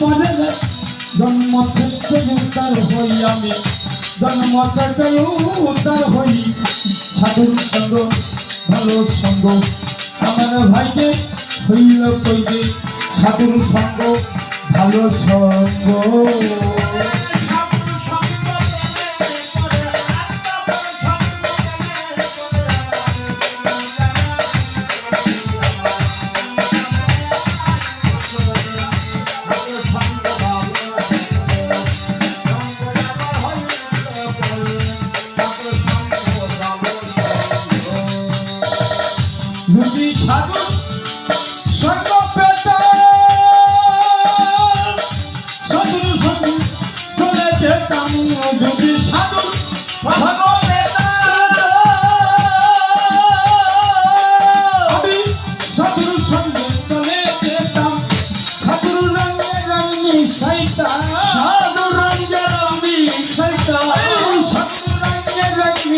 পরে জন্ম থেকে উত্তর হই আমি। জন্ম থেকে উত্তর হই। সাধুর সঙ্গ ভালো সঙ্গ। আমার ভাইকে হইল কইবে, সাধুর সঙ্গ ভালো সঙ্গ।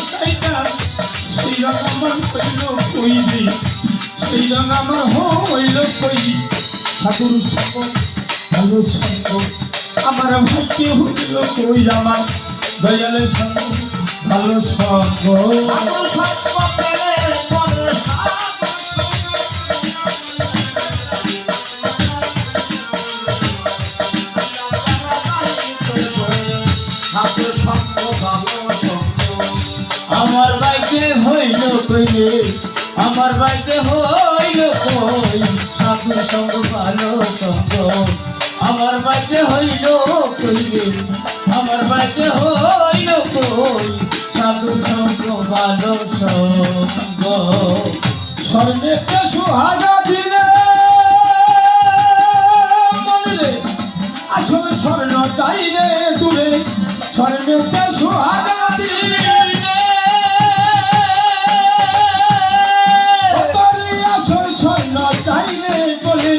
রঙি শৈতান সেই রঙ আমার হইল কইবি সেই রঙ আমার হইল কই সাধুর সঙ্গ ভালো সঙ্গ ভাগ্যে হইল কই আমার দয়ালের সঙ্গ। ভালো সঙ্গ। হইল কইলে আমার বাইকে হইল কই? সাধু সঙ্গ, ভালো সঙ্গ, আমার বাইকে হইল কইলে আমার বাইকে হইল কই? সাধু সঙ্গ, ভালো সঙ্গ। স্বর্ণেতে সুহাগা দিলে আসল স্বর্ণ চাইলে দূরে স্বর্ণেতে সুহাগা দিলে। চাইলে বলে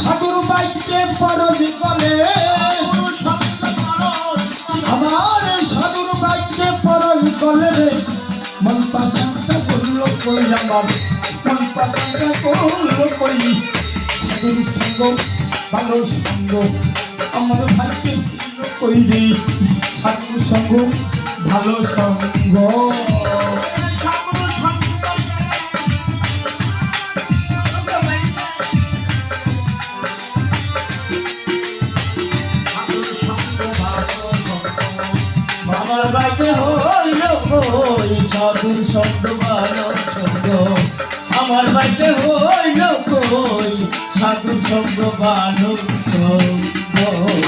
সাধুর বাইকে পরদি বলে। আমার সাধুর বাইকে পরল বলে রে। মন পাশাটা করল কই মন পাশাটা করল কই? সঙ্গ, ভালো সঙ্গ, আমার ভাইকে কই রে সাধুর সঙ্গ, ভালো সঙ্গ। বাইকে হইল কই? সাধু শব্দ ভালো সঙ্গ আমার বাড়িতে হইল কই? সাধু সঙ্গ ভালো সঙ্গ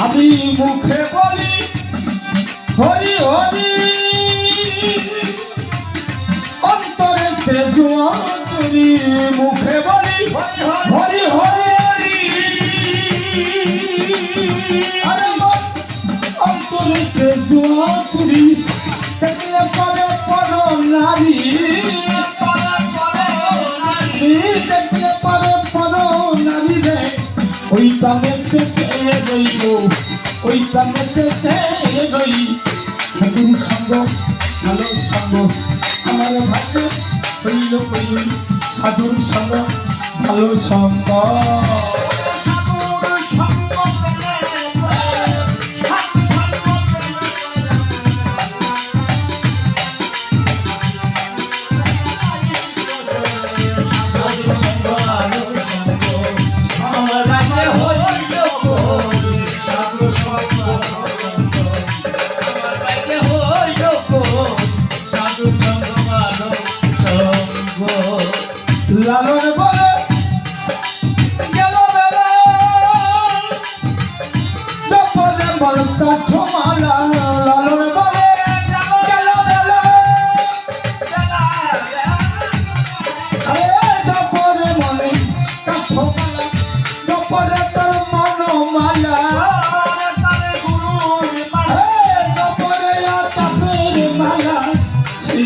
আমি মুখে বলি, হরি হরি ওই সামেতে সে রইব ওই সামেতে সে রই ঠাকুর সঙ্গ ভালো সঙ্গ আমার ভাগ্য হইল কইল সাধুর সঙ্গ ভালো সঙ্গ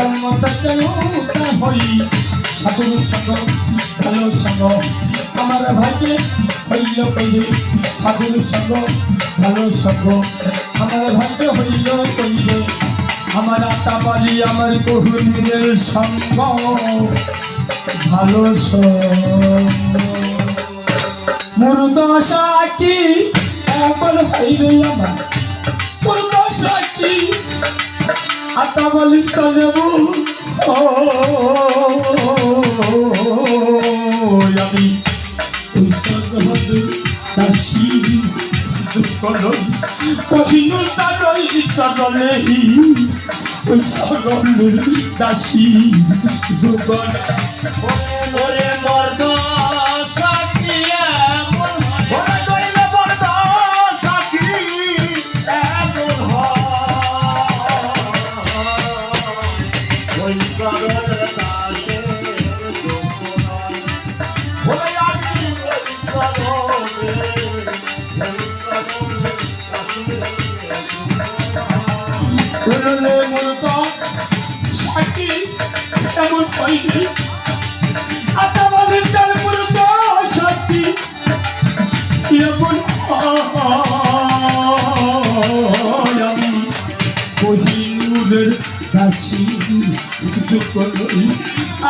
থেকে উদ্ধার হই সাধুর সঙ্গ ভালো সঙ্গ। আমার ভাইকে হইল কইলে সাধুর সঙ্গ ভালো সঙ্গ। আমার ভাইকে হইল কইলে আমার আত্মা পালি আমার বহুদের সঙ্গ। ভালো সঙ্গ। মুরদশা কি? এমন হইবে আমার। মুরদশা কি? আতা বলি চলবু ও আমি দাসী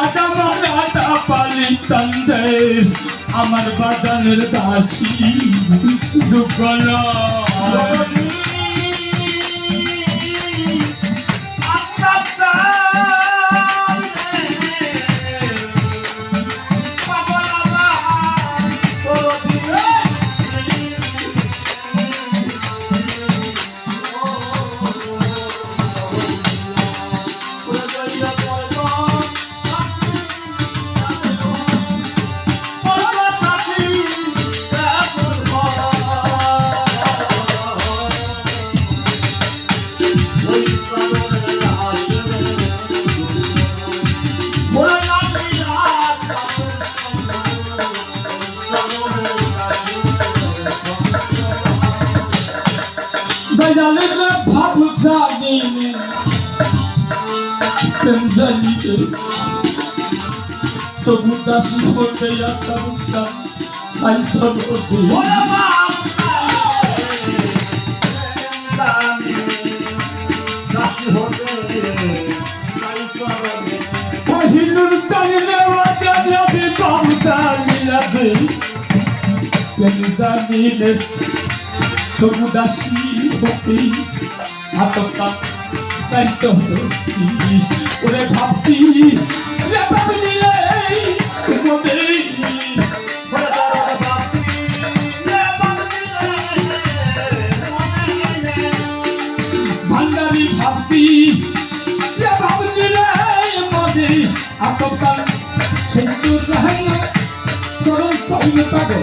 আতা বলে আতা পালি তন্দে আমার বাদানের দাসী দুকলা Tenzalite তবু দাসী হতে যাত্রা আই সর্বতে কহিনুর তাইলে বাজালে বাবুদা মিলাবে কেন জানিলে তবু দাসী হতে আতকা সাইত হতে ওরে ভাবতি ভান্ডারি ভাবতি রে মনে আতকা সেতু রাহানা চরণ পাইলে পাবে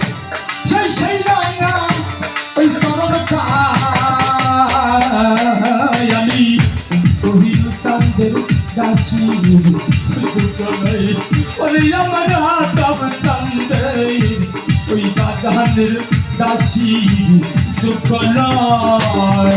ওরে আমার হাতাব চান্দে ওই বাগানের দাসী দুঃখ নয়।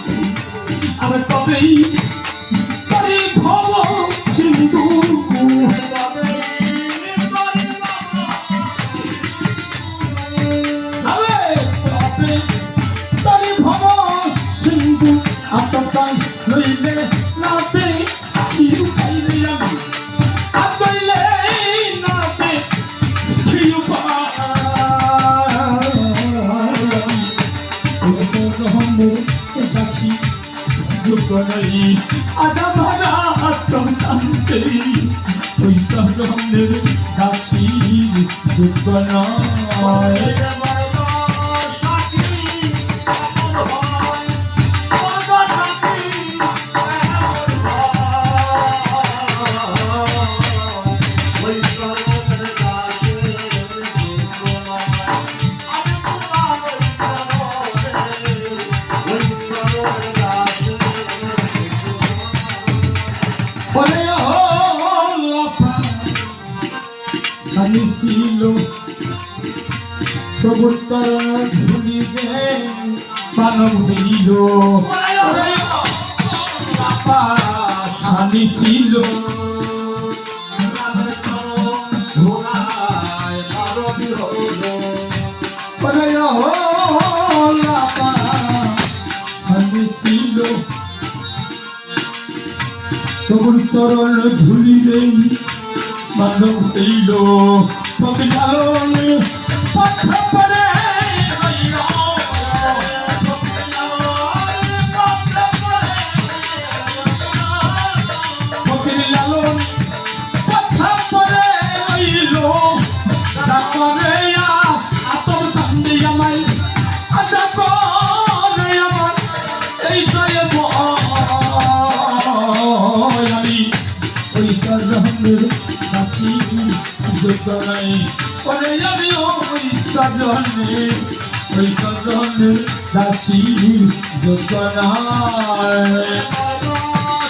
আর তবেই তারে దుఃఖనా সবুজ তারা ধুলি গে মানব দিল আমি ছিল সবুজ তরল দেই মানব দিল যোগাই পরে আমি ওই সজনের ওই সজনের কাছি যোগাই তোমার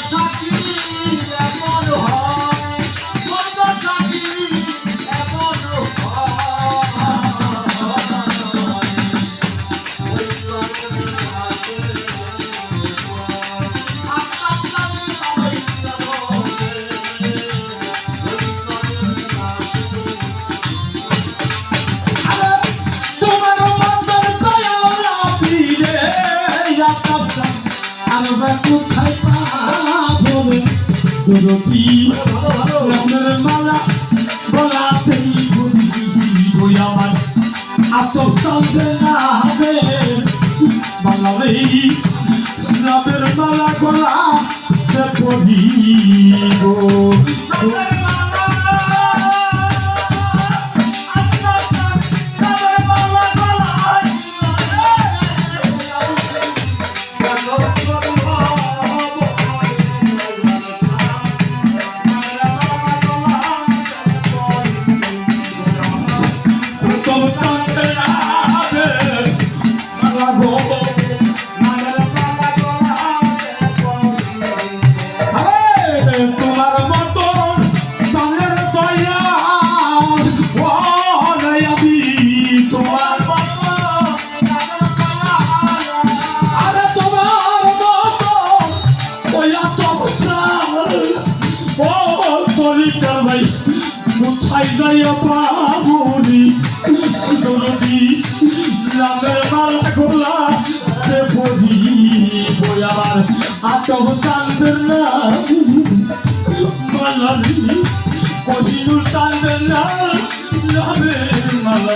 দুরতি রামের মালা গলাতেই বই আমার আতর চলবে না হবে বাংলাদেই রামের মালা গলা পড়ি তোর কহিনু কান্দের না মালা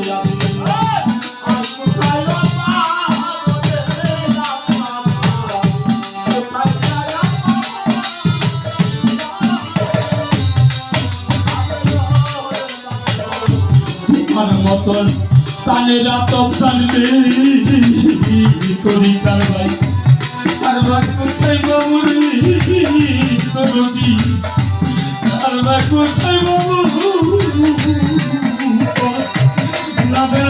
মতন তালে রাতম টানবে করি তার ভাই। আর ভাই কোথায় বাবু রে করবি আর কোথায় বাবু লাভের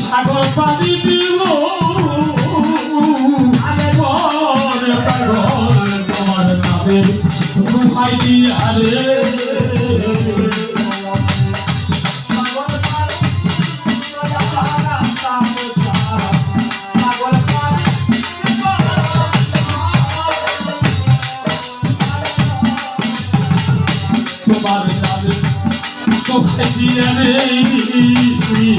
সাগর পানি দিব তোমার নামে দুহাই দিয়া তোমার নামে দুহাই দিয়া রে তুমি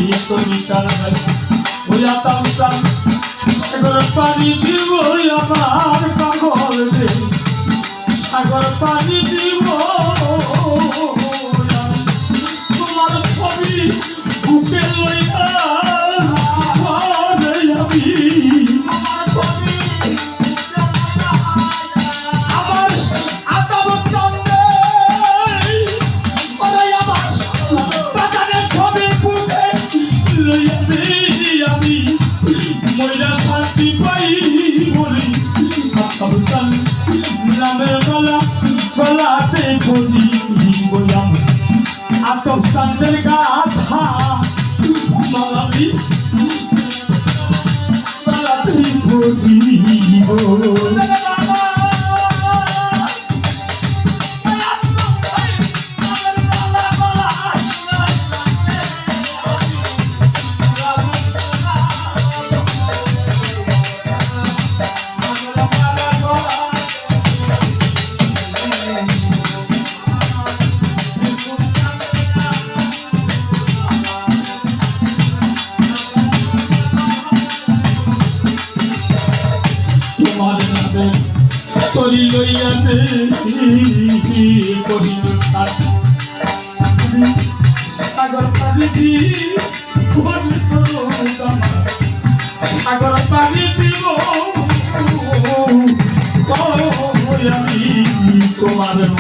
ওই আতম দাস সাগর পানি দিব আমার পাগল রে। সাগর পানি দিব তোমার ছবি বুকে লইয়া